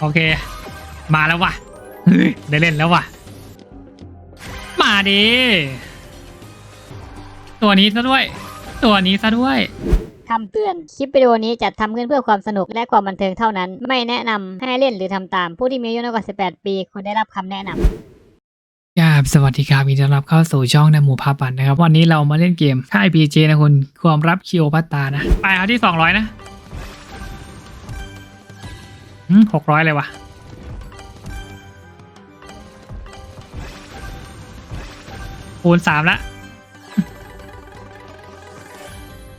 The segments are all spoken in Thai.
โอเค มาแล้ววะเฮ้ยได้เล่นแล้ววะมาดิตัวนี้ซะด้วย ตัวนี้ซะด้วยคำเตือน คลิปวิดีโอนี้จัดทำขึ้นเพื่อความสนุกและความบันเทิงเท่านั้น ไม่แนะนำให้เล่นหรือทำตาม ผู้ที่มีอายุน้อยกว่า 18 ปีควรได้รับคำแนะนำครับสวัสดีครับยินดีต้อนรับเข้าสู่ช่องในหมู่พาปันนะครับ วันนี้เรามาเล่นเกมค่าย PJ นะคุณ ความรับคิวพัตตานะ ไปเอาที่ 200 นะ หกร้อยเลยวะคูณสามละ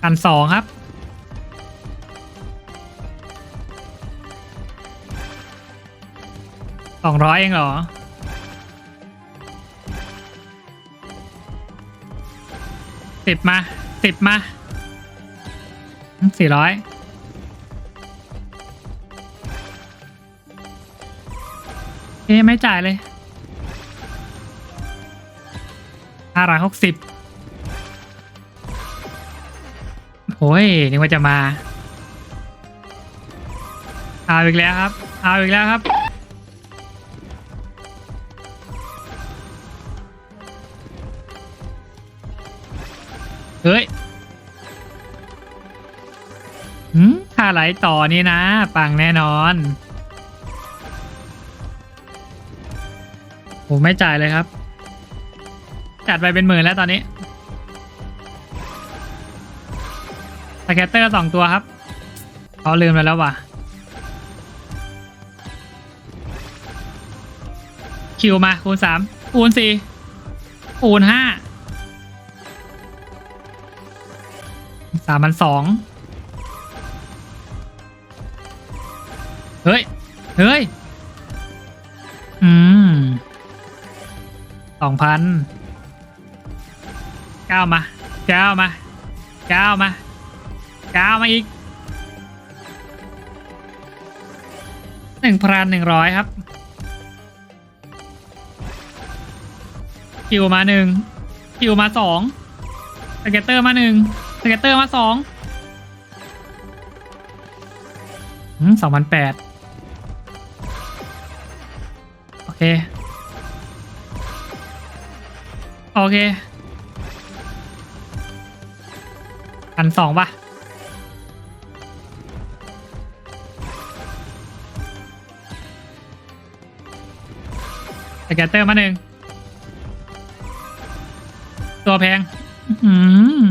พันสองครับ สองร้อยเองเหรอ สิบมา สิบมาสี่ร้อย เอ๊ไม่จ่ายเลยห้าร้อยหกสิบโอ้ยนึกว่าจะมา เอาอีกแล้วครับ เอาอีกแล้วครับ เฮ้ยหืมถ้าไหลต่อนี่นะ ปังแน่นอน โอ้ไม่จ่ายเลยครับ จัดไปเป็นหมื่นแล้วตอนนี้สแกตเตอร์สองตัวครับเขาลืมไปแล้วว่ะ คิวมาคูณสามคูณสี่คูณห้าสามพันสองเฮ้ย เฮ้ย อืม สองพันเก้ามาเก้ามาเก้ามาเก้ามาอีกหนึ่งพันหนึ่งร้อยครับคิวมาหนึ่งคิวมาสองสเก็ตเตอร์มาหนึ่งสเก็ตเตอร์มาสองสองพันแปดโอเค โอเคพันสองป่ะสเก็ตเตอร์มาหนึ่ง ตัวแพงม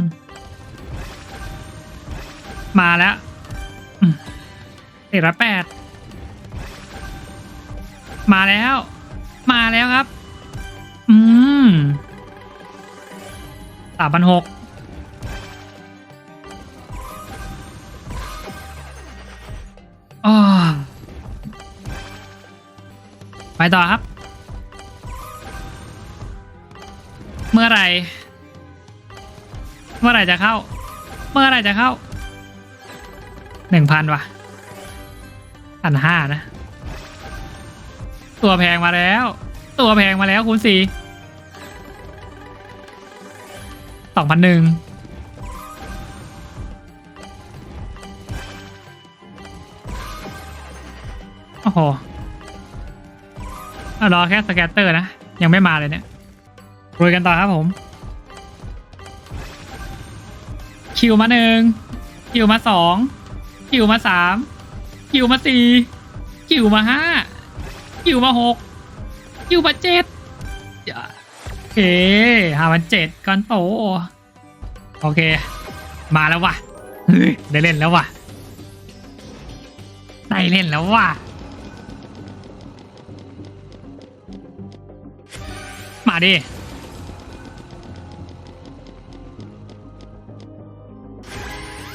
มาแล้วสี่ร้อยแปด มาแล้ว มาแล้วครับ อืม สามพันหกไปต่อครับ เมื่อไหร่ เมื่อไหร่จะเข้า เมื่อไหร่จะเข้าหนึ่งพันวะพันห้านะ ตัวแพงมาแล้ว ตัวแพงมาแล้วคูณสี่ สองพันหนึ่งโอ้โหรอแค่สแกตเตอร์นะ ยังไม่มาเลยเนี่ยรุยกันต่อครับผม คิวมาหนึ่งคิวมาสองคิวมาสามคิวมาสี่คิวมาห้าคิวมาหกคิวมาเจ็ด เคห้าพันเจ็ดก้อนโต โอเค มาแล้วว่ะได้เล่นแล้วว่ะ ได้เล่นแล้วว่ะ มาดิ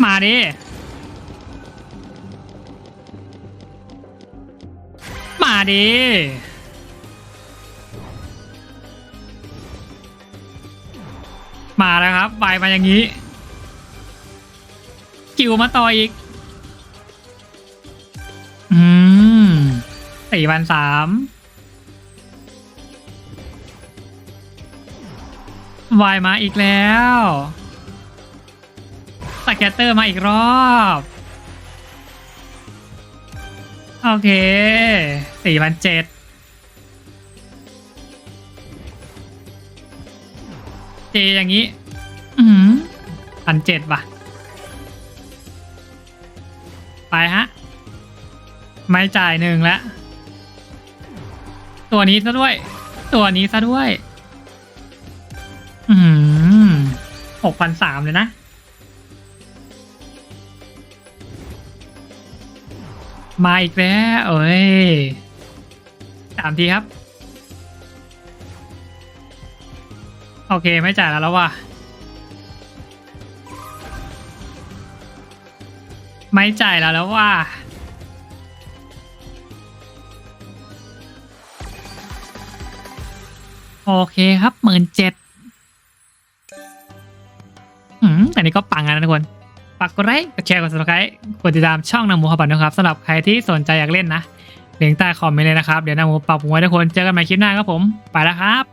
มาดิ มาดิ มาแล้วครับไปมาอย่างนี้คิวมาต่ออีก อืมสี่พันสามวายมาอีกแล้วสแกตเตอร์มาอีกรอบ โอเคสี่พันเจ็ด เจอย่างนี้ อืมพันเจ็ดว่ะ ไปฮะ ไม่จ่ายหนึ่งแล้ว ตัวนี้ซะด้วย ตัวนี้ซะด้วย อืมหกพันสามเลยนะ มาอีกแล้ว เอ้ยสามทีครับ โอเคไม่จ่ายแล้วแล้วว่ะไม่จ่ายแล้วแล้วว่าโอเคครับหมื่นเจ็ดอืมแต่นี้ก็ปังนะทุกคนฝากกดไลค์กดแชร์กด subscribe กดติดตามช่องนามูขบันนะครับสำหรับใครที่สนใจอยากเล่นนะลิงก์ใต้คอมเมนต์เลยนะครับ เดี๋ยวนามูปรับปรุงไว้ทุกคน เจอกันใหม่คลิปหน้าครับผม ไปแล้วครับ